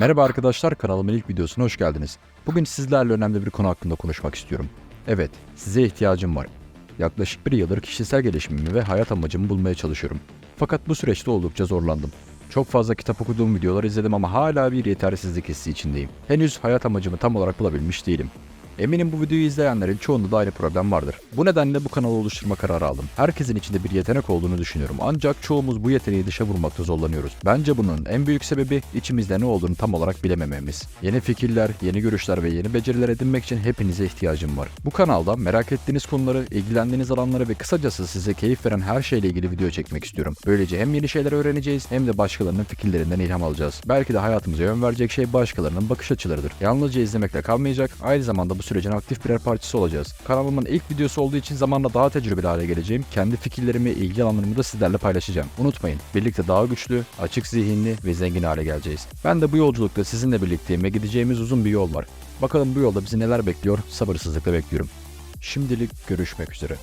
Merhaba arkadaşlar kanalımın ilk videosuna hoş geldiniz. Bugün sizlerle önemli bir konu hakkında konuşmak istiyorum. Evet, size ihtiyacım var. Yaklaşık bir yıldır kişisel gelişimimi ve hayat amacımı bulmaya çalışıyorum. Fakat bu süreçte oldukça zorlandım. Çok fazla kitap okuduğum videolar izledim ama hala bir yetersizlik hissi içindeyim. Henüz hayat amacımı tam olarak bulabilmiş değilim. Eminim bu videoyu izleyenlerin çoğunda da aynı problem vardır. Bu nedenle bu kanalı oluşturma kararı aldım. Herkesin içinde bir yetenek olduğunu düşünüyorum. Ancak çoğumuz bu yeteneği dışa vurmakta zorlanıyoruz. Bence bunun en büyük sebebi içimizde ne olduğunu tam olarak bilemememiz. Yeni fikirler, yeni görüşler ve yeni beceriler edinmek için hepinize ihtiyacım var. Bu kanalda merak ettiğiniz konuları, ilgilendiğiniz alanları ve kısacası size keyif veren her şeyle ilgili video çekmek istiyorum. Böylece hem yeni şeyler öğreneceğiz hem de başkalarının fikirlerinden ilham alacağız. Belki de hayatımıza yön verecek şey başkalarının bakış açılarıdır. Yalnızca izlemekle kalmayacak, aynı zamanda bu sürecin aktif birer parçası olacağız. Kanalımın ilk videosu olduğu için zamanla daha tecrübeli hale geleceğim. Kendi fikirlerimi, ilgi alanlarımı da sizlerle paylaşacağım. Unutmayın, birlikte daha güçlü, açık zihinli ve zengin hale geleceğiz. Ben de bu yolculukta sizinle birlikteyim ve gideceğimiz uzun bir yol var. Bakalım bu yolda bizi neler bekliyor, sabırsızlıkla bekliyorum. Şimdilik görüşmek üzere.